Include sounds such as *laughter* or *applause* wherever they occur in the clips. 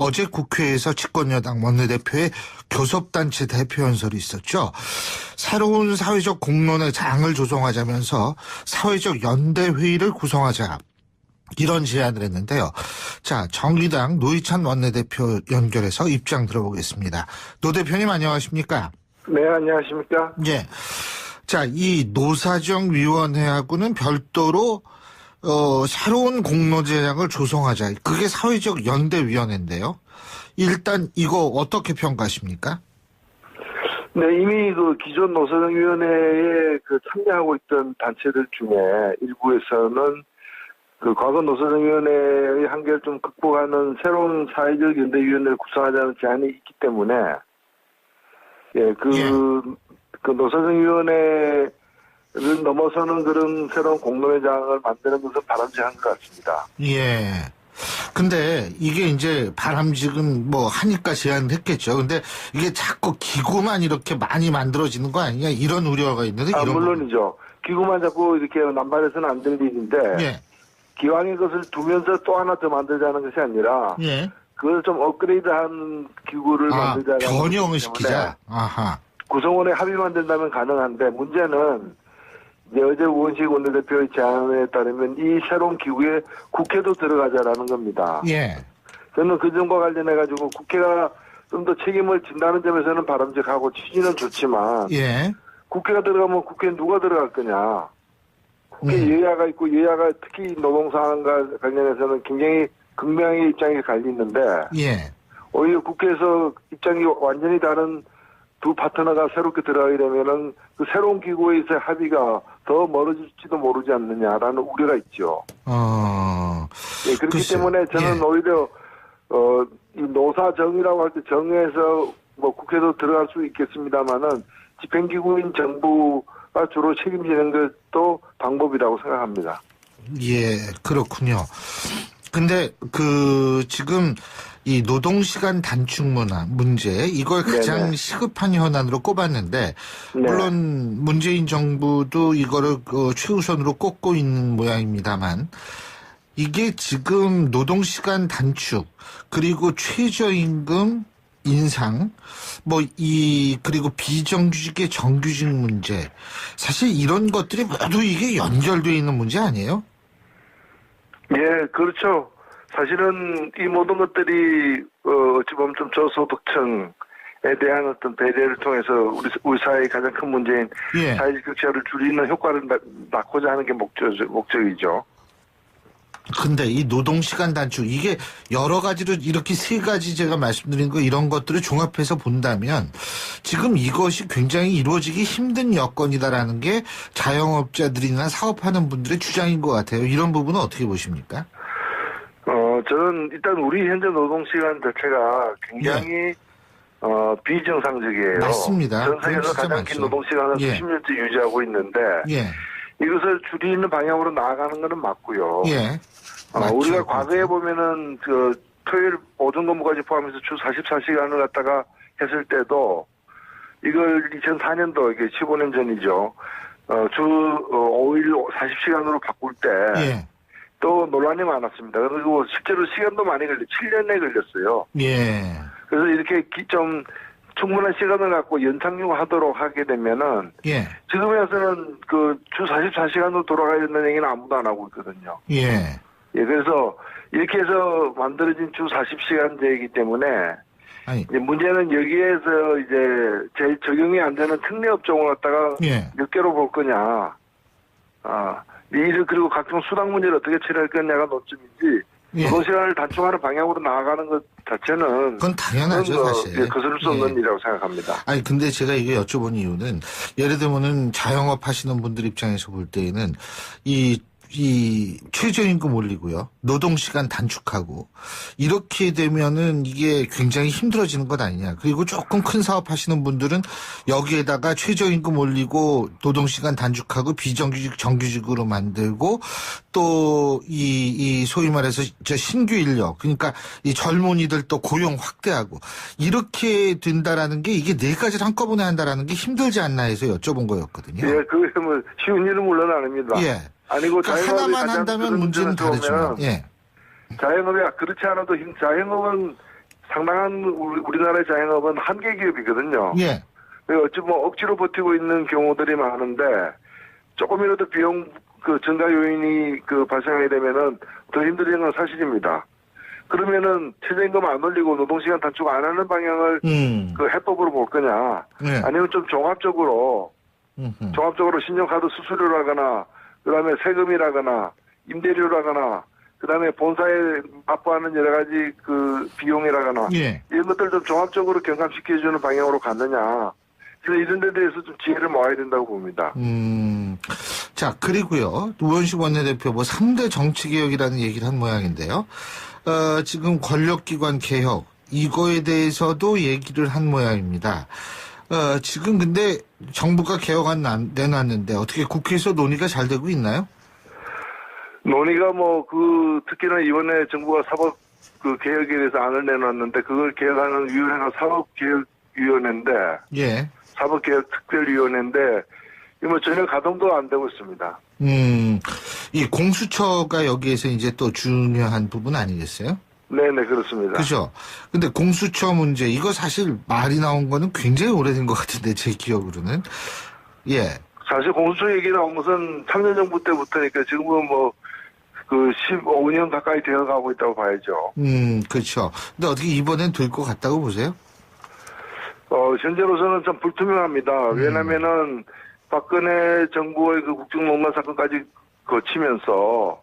어제 국회에서 집권여당 원내대표의 교섭단체 대표 연설이 있었죠. 새로운 사회적 공론의 장을 조성하자면서 사회적 연대회의를 구성하자. 이런 제안을 했는데요. 자, 정의당 노희찬 원내대표 연결해서 입장 들어보겠습니다. 노 대표님 안녕하십니까? 네, 안녕하십니까? 예. 자, 이 노사정위원회하고는 별도로 어, 새로운 공로제장을 조성하자. 그게 사회적 연대위원회인데요. 일단 이거 어떻게 평가하십니까? 네, 이미 그 기존 노사정위원회에 그 참여하고 있던 단체들 중에 일부에서는 그 과거 노사정위원회의 한계를 좀 극복하는 새로운 사회적 연대위원회를 구성하자는 제안이 있기 때문에 예, 그, 예. 그 노사정위원회 를 넘어서는 그런 새로운 공론회장을 만드는 것은 바람직한 것 같습니다. 예. 근데 이게 이제 바람직은 뭐 하니까 제안을 했겠죠. 근데 이게 자꾸 기구만 이렇게 많이 만들어지는 거 아니냐 이런 우려가 있는데 아, 물론이죠. 기구만 자꾸 이렇게 남발해서는 안 될 일인데. 예. 기왕의 것을 두면서 또 하나 더 만들자는 것이 아니라 예. 그걸 좀 업그레이드한 기구를 아, 만들자는 변형을 시키자. 아하. 구성원의 합의만 된다면 가능한데 문제는 이제 어제 우원식 원내대표의 제안에 따르면 이 새로운 기구에 국회도 들어가자라는 겁니다. 예. 저는 그 점과 관련해 가지고 국회가 좀 더 책임을 진다는 점에서는 바람직하고 취지는 좋지만 예. 국회가 들어가면 국회에 누가 들어갈 거냐? 국회 음. 여야가 있고 여야가 특히 노동상과 관련해서는 굉장히 극명하게 입장이 갈리는데 예. 오히려 국회에서 입장이 완전히 다른 두 파트너가 새롭게 들어가게 되면은 그 새로운 기구에서의 합의가 더 멀어질지도 모르지 않느냐라는 우려가 있죠. 어. 예, 그렇기 글쎄요. 때문에 저는 예. 오히려 어, 이 노사정이라고 할 때 정에서 뭐 국회도 들어갈 수 있겠습니다만은 집행기구인 정부가 주로 책임지는 것도 방법이라고 생각합니다. 예, 그렇군요. 근데 그 지금 이 노동 시간 단축 문화 문제 이걸 가장 네네. 시급한 현안으로 꼽았는데 네. 물론 문재인 정부도 이거를 그 최우선으로 꼽고 있는 모양입니다만 이게 지금 노동 시간 단축 그리고 최저임금 인상 뭐 이 그리고 비정규직의 정규직 문제 사실 이런 것들이 모두 이게 연결돼 있는 문제 아니에요? 예, 그렇죠. 사실은 이 모든 것들이 어, 어찌 보면 좀 저소득층에 대한 어떤 배려를 통해서 우리 우리 사회의 가장 큰 문제인 예. 사회적 격차를 줄이는 효과를 나- 낳고자 하는 게 목적 목적이죠. 근데 이 노동시간 단축 이게 여러 가지로 이렇게 세 가지 제가 말씀드린 거 이런 것들을 종합해서 본다면 지금 이것이 굉장히 이루어지기 힘든 여건이다라는 게 자영업자들이나 사업하는 분들의 주장인 것 같아요. 이런 부분은 어떻게 보십니까? 어, 저는 일단 우리 현재 노동 시간 자체가 굉장히 어, 비정상적이에요. 예. 맞습니다. 전 세계에서 가장 많죠. 긴 노동 시간을 예. 수십 년째 유지하고 있는데 예, 이것을 줄이는 방향으로 나아가는 것은 맞고요. 예. 어, 맞죠. 우리가 과거에 보면은 그 토요일 오전 근무까지 포함해서 주 44시간을 갖다가 했을 때도 이걸 2004년도 이게 15년 전이죠. 어, 주 어, 5일 40시간으로 바꿀 때또 예, 논란이 많았습니다. 그리고 실제로 시간도 많이 걸려 7년에 걸렸어요. 예, 그래서 이렇게 기- 좀 충분한 시간을 갖고 연착륙하도록 하게 되면은 예, 지금에 와서는 그 주 44시간으로 돌아가야 된다는 얘기는 아무도 안 하고 있거든요. 예. 예, 그래서 이렇게 해서 만들어진 주 40시간제이기 때문에 아니, 이제 문제는 여기에서 이제 제일 적용이 안 되는 특례 업종을 갖다가 예. 몇 개로 볼 거냐. 아, 일 그리고 각종 수당 문제를 어떻게 처리할 거냐가 논점이지. 예. 노동시간을 단축하는 방향으로 나아가는 것 자체는 그건 당연하죠, 그건 뭐, 사실. 예, 거스를 수 없는 예. 일이라고 생각합니다. 아니 근데 제가 이게 여쭤본 이유는 예를 들면은 자영업 하시는 분들 입장에서 볼 때에는 이 이 최저임금 올리고요. 노동시간 단축하고 이렇게 되면은 이게 굉장히 힘들어지는 것 아니냐. 그리고 조금 큰 사업 하시는 분들은 여기에다가 최저임금 올리고 노동시간 단축하고 비정규직 정규직으로 만들고 또 이 이 소위 말해서 저 신규 인력 그러니까 이 젊은이들 또 고용 확대하고 이렇게 된다라는 게 이게 네 가지를 한꺼번에 한다라는 게 힘들지 않나 해서 여쭤본 거였거든요. 예, 그게 뭐 쉬운 일은 물론 아닙니다. 예. 아니고 그러니까 자영업이 하나만 가장 한다면 큰 문제는 다르지만, 예. 자영업이 그렇지 않아도 힘- 자영업은 상당한 우리, 우리나라의 자영업은 한계 기업이거든요. 예. 어찌 뭐 억지로 버티고 있는 경우들이 많은데 조금이라도 비용 그 증가 요인이 그 발생하게 되면은 더 힘들어지는 건 사실입니다. 그러면은 최저임금 안 올리고 노동시간 단축 안 하는 방향을 음. 그 해법으로 볼 거냐 네. 아니면 좀 종합적으로 음흠. 종합적으로 신용카드 수수료라거나 그다음에 세금이라거나 임대료라거나 그다음에 본사에 납부하는 여러 가지 그 비용이라거나 예. 이런 것들 좀 종합적으로 경감시켜주는 방향으로 갔느냐. 그래서 이런 데 대해서 좀 지혜를 모아야 된다고 봅니다. 음. 자, 그리고요. 우원식 원내대표 뭐 3대 정치개혁이라는 얘기를 한 모양인데요. 어, 지금 권력기관 개혁, 이거에 대해서도 얘기를 한 모양입니다. 어, 지금 근데 정부가 개혁안 난- 내놨는데 어떻게 국회에서 논의가 잘 되고 있나요? 논의가 뭐 그 특히나 이번에 정부가 사법 그 개혁에 대해서 안을 내놨는데 그걸 개혁하는 위원회가 사법개혁위원회인데 예. 사법개혁특별위원회인데 이뭐 전혀 가동도 안 되고 있습니다. 음, 이 공수처가 여기에서 이제 또 중요한 부분 아니겠어요? 네네 그렇습니다. 그죠? 근데 공수처 문제, 이거 사실 말이 나온 거는 굉장히 오래된 것 같은데, 제 기억으로는. 예. 사실 공수처 얘기 나온 것은 참여정부 때부터니까 지금은 뭐 그 15년 가까이 되어가고 있다고 봐야죠. 음, 그렇죠. 근데 어떻게 이번엔 될 것 같다고 보세요? 어, 현재로서는 좀 불투명합니다. 왜냐면은 박근혜 정부의 그 국정농단 사건까지 거치면서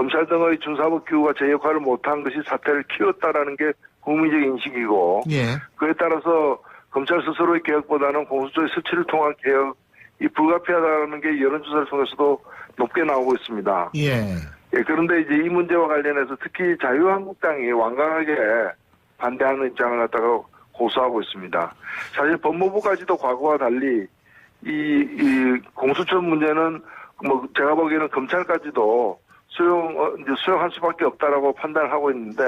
검찰 등의 준사법 기구가 제 역할을 못한 것이 사태를 키웠다라는 게 국민적 인식이고 예. 그에 따라서 검찰 스스로의 개혁보다는 공수처의 수치를 통한 개혁이 불가피하다는 게 여론조사를 통해서도 높게 나오고 있습니다. 예. 예, 그런데 이제 이 문제와 관련해서 특히 자유한국당이 완강하게 반대하는 입장을 갖다가 고수하고 있습니다. 사실 법무부까지도 과거와 달리 이, 이 공수처 문제는 뭐 제가 보기에는 검찰까지도 수용, 어, 이제 수용할 수밖에 없다라고 판단을 하고 있는데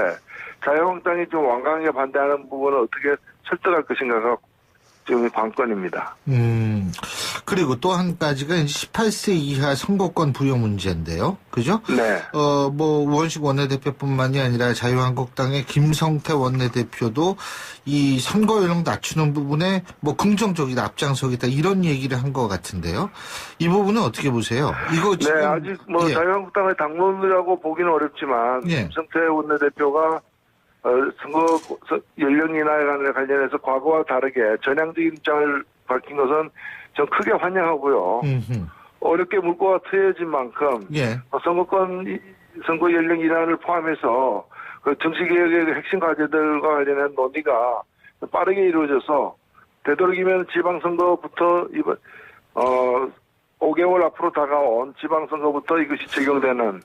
자유한국당이 좀 완강하게 반대하는 부분을 어떻게 설득할 것인가가 지금 관건입니다. 음. 그리고 또 한 가지가 이제 18세 이하 선거권 부여 문제인데요. 그죠? 네. 어, 뭐, 우원식 원내대표뿐만이 아니라 자유한국당의 김성태 원내대표도 이 선거 연령 낮추는 부분에 뭐 긍정적이다, 앞장서겠다, 이런 얘기를 한 것 같은데요. 이 부분은 어떻게 보세요? 이거 지금. 네, 아직 뭐 예. 자유한국당의 당론이라고 보기는 어렵지만 예. 김성태 원내대표가 어, 선거 서- 연령 인하에 관련- 관련해서 과거와 다르게 전향적인 입장을 밝힌 것은 전 크게 환영하고요. 음흠. 어렵게 물꼬가 트여진 만큼 예. 어, 선거권 이- 선거 연령 인하를 포함해서 그 정치개혁의 그 핵심 과제들과 관련한 논의가 빠르게 이루어져서 되도록이면 지방선거부터 이번 어 5개월 앞으로 다가온 지방선거부터 이것이 적용되는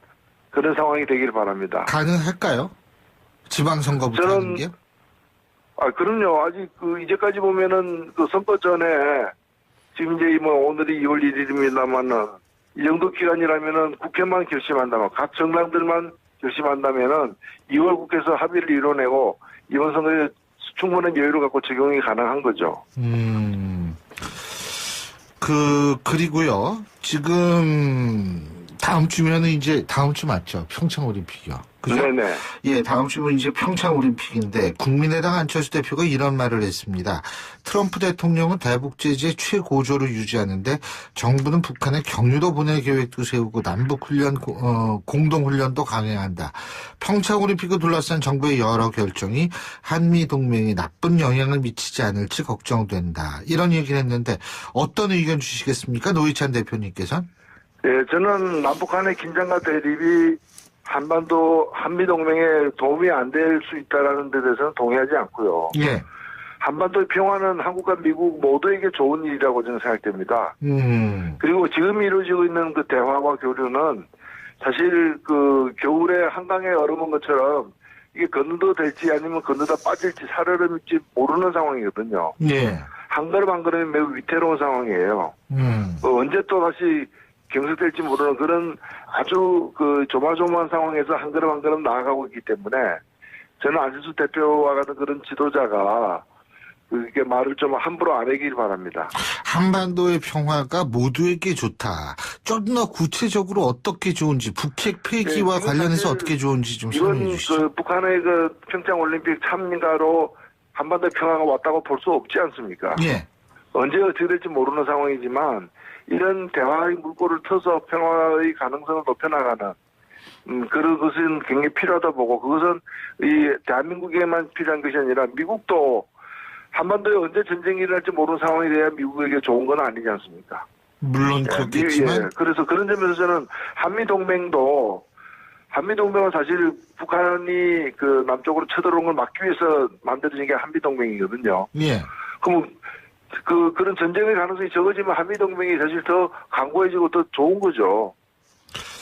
그런 상황이 되길 바랍니다. 가능할까요? 지방선거부터 저는 하는 게? 아 그럼요. 아직 그 이제까지 보면은 그 선거 전에 지금 이제 뭐 오늘이 2월 1일입니다만은 이 정도 기간이라면은 국회만 결심한다면 각 정당들만 결심한다면은 2월 국회에서 합의를 이뤄내고 이번 선거에 충분한 여유를 갖고 적용이 가능한 거죠. 음. 그, 그리고요. 지금, 다음 주면은 이제, 다음 주 맞죠? 평창 올림픽이요. 그죠? 네네. 예, 다음 주면 이제 평창 올림픽인데 국민의당 안철수 대표가 이런 말을 했습니다. 트럼프 대통령은 대북 제재 최고조를 유지하는데 정부는 북한에 경유도 보낼 계획도 세우고 남북 훈련 어, 공동 훈련도 강행한다. 평창 올림픽을 둘러싼 정부의 여러 결정이 한미 동맹에 나쁜 영향을 미치지 않을지 걱정된다. 이런 얘기를 했는데 어떤 의견 주시겠습니까? 노희찬 대표님께서는? 예, 저는 남북한의 긴장과 대립이 한반도 한미동맹에 도움이 안 될 수 있다라는 데 대해서는 동의하지 않고요. 예. 한반도의 평화는 한국과 미국 모두에게 좋은 일이라고 저는 생각됩니다. 음. 그리고 지금 이루어지고 있는 그 대화와 교류는 사실 그 겨울에 한강에 얼어본 것처럼 이게 건너도 될지 아니면 건너다 빠질지 살얼음일지 모르는 상황이거든요. 예. 한 걸음 한 걸음이 매우 위태로운 상황이에요. 음. 어, 언제 또 다시 경색될지 모르는 그런 아주 그 조마조마한 상황에서 한 걸음 한 걸음 나아가고 있기 때문에 저는 안철수 대표와 같은 그런 지도자가 그게 말을 좀 함부로 안 하길 바랍니다. 한반도의 평화가 모두에게 좋다. 좀 더 구체적으로 어떻게 좋은지 북핵 폐기와 네, 관련해서 어떻게 좋은지 좀 설명해 주시죠. 그 북한의 그 평창 올림픽 참가로 한반도 평화가 왔다고 볼 수 없지 않습니까? 예. 언제 어떻게 될지 모르는 상황이지만 이런 대화의 물꼬를 터서 평화의 가능성을 높여나가는 음, 그런 것은 굉장히 필요하다 보고 그것은 이 대한민국에만 필요한 것이 아니라 미국도 한반도에 언제 전쟁이 일어날지 모르는 상황이 돼야 미국에게 좋은 건 아니지 않습니까? 물론 예, 그렇겠지만 예. 그래서 그런 점에서 저는 한미 동맹도 한미 동맹은 사실 북한이 그 남쪽으로 쳐들어온 걸 막기 위해서 만들어진 게 한미 동맹이거든요. 예. 그럼 그 그런 전쟁의 가능성이 적어지면 한미동맹이 사실 더 강고해지고 더 좋은 거죠.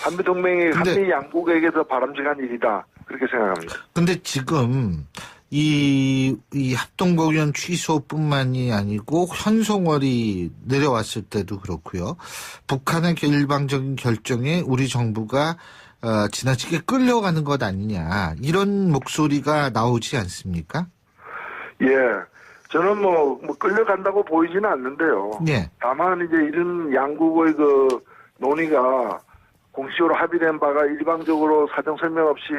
한미동맹이 한미 양국에게 더 바람직한 일이다 그렇게 생각합니다. 근데 지금 이, 이 합동공연 취소뿐만이 아니고 현송월이 내려왔을 때도 그렇고요. 북한의 일방적인 결정에 우리 정부가 어, 지나치게 끌려가는 것 아니냐 이런 목소리가 나오지 않습니까? 예, 저는 뭐, 뭐 끌려간다고 보이지는 않는데요. 예. 다만 이제 이런 양국의 그 논의가 공식적으로 합의된 바가 일방적으로 사정 설명 없이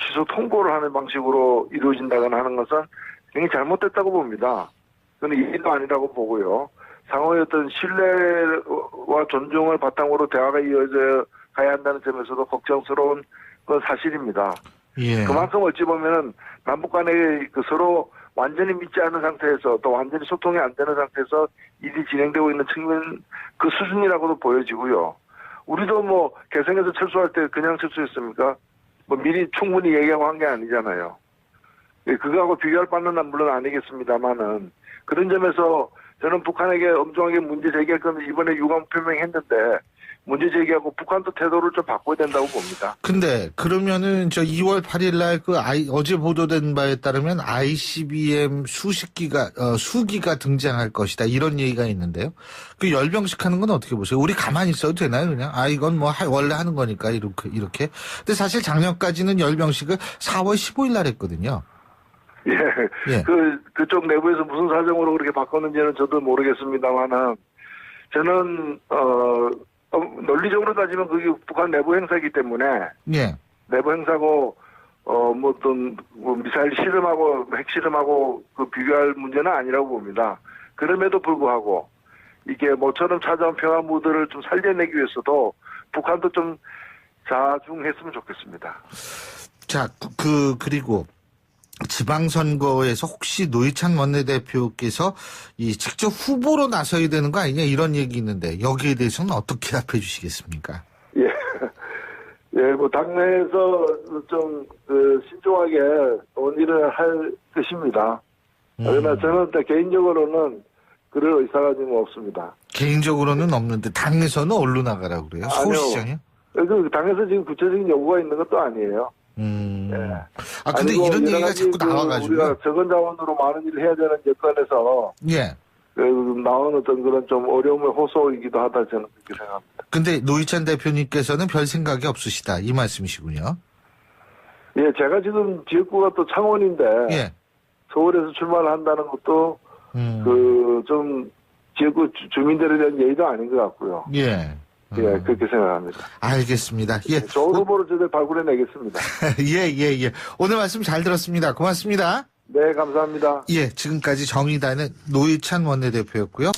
취소 통보를 하는 방식으로 이루어진다거나 하는 것은 굉장히 잘못됐다고 봅니다. 그건 이해도 아니라고 보고요. 상호의 어떤 신뢰와 존중을 바탕으로 대화가 이어져 가야 한다는 점에서도 걱정스러운 건 사실입니다. 예. 그만큼 어찌 보면은 남북 간에 그 서로 완전히 믿지 않는 상태에서 또 완전히 소통이 안 되는 상태에서 일이 진행되고 있는 측면 그 수준이라고도 보여지고요. 우리도 뭐 개성에서 철수할 때 그냥 철수했습니까? 뭐 미리 충분히 얘기하고 한 게 아니잖아요. 예, 그거하고 비교할 바는 난 물론 아니겠습니다만은 그런 점에서 저는 북한에게 엄중하게 문제 제기할 건 이번에 유감 표명했는데 문제 제기하고 북한도 태도를 좀 바꿔야 된다고 봅니다. 근데 그러면은 저 2월 8일 날그 아이 어제 보도된 바에 따르면 ICBM 수십 기가 어, 수기가 등장할 것이다 이런 얘기가 있는데요. 그 열병식 하는 건 어떻게 보세요? 우리 가만히 있어도 되나요, 그냥? 아 이건 뭐 하- 원래 하는 거니까 이렇게 이렇게. 근데 사실 작년까지는 열병식을 4월 15일 날 했거든요. 예. 예. 그, 그쪽 내부에서 무슨 사정으로 그렇게 바꿨는지는 저도 모르겠습니다만은, 저는, 어, 어, 논리적으로 따지면 그게 북한 내부 행사이기 때문에, 예. 내부 행사고, 어, 뭐 어떤, 뭐 미사일 실험하고 핵실험하고 그 비교할 문제는 아니라고 봅니다. 그럼에도 불구하고, 이게 모처럼 찾아온 평화 무드를 좀 살려내기 위해서도 북한도 좀 자중했으면 좋겠습니다. 자, 그- 그 그리고 지방선거에서 혹시 노회찬 원내대표께서 이 직접 후보로 나서야 되는 거 아니냐 이런 얘기 있는데 여기에 대해서는 어떻게 답해 주시겠습니까? 예. 예, 뭐, 당내에서 좀, 그, 신중하게 논의를 할 것입니다. 음. 그러나 저는 일단 개인적으로는 그럴 의사가 지금 없습니다. 개인적으로는 없는데 당에서는 얼로 나가라고 그래요? 아니요. 서울시장이요? 그, 당에서 지금 구체적인 요구가 있는 것도 아니에요. 음. 예. 아 근데 이런 얘기가 자꾸 그 나와가지고 우리가 적은 자원으로 많은 일을 해야 되는 여건에서 예. 그 나오는 어떤 그런 좀 어려움의 호소이기도 하다 저는 그렇게 생각합니다. 근데 노희찬 대표님께서는 별 생각이 없으시다 이 말씀이시군요. 예, 제가 지금 지역구가 또 창원인데 예. 서울에서 출마를 한다는 것도 음. 그좀 지역구 주- 주민들에 대한 예의도 아닌 것 같고요. 예. 예, 음. 그렇게 생각합니다. 알겠습니다. 예. 좋은 후보를 저들 발굴해내겠습니다. *laughs* 예, 예, 예. 오늘 말씀 잘 들었습니다. 고맙습니다. 네, 감사합니다. 예, 지금까지 정의단의 노희찬 원내대표였고요.